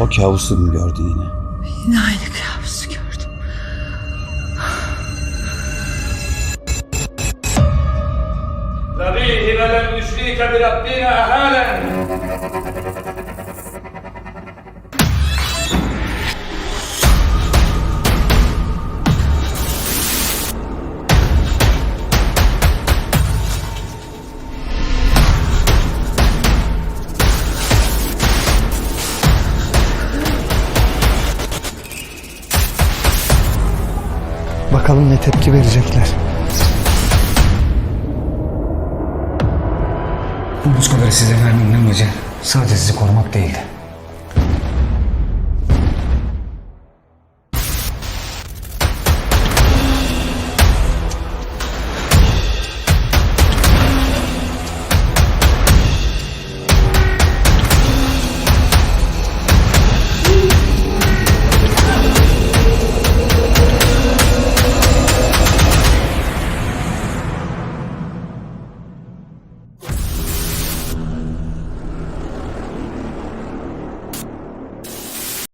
O kabusu mu gördü yine? Yine aynı kabusu gördüm. Rabihi ve lem yüşrike bi ehalen. Bakalım ne tepki verecekler. Bu muskaları size vermemin amacı sadece sizi korumak değildi.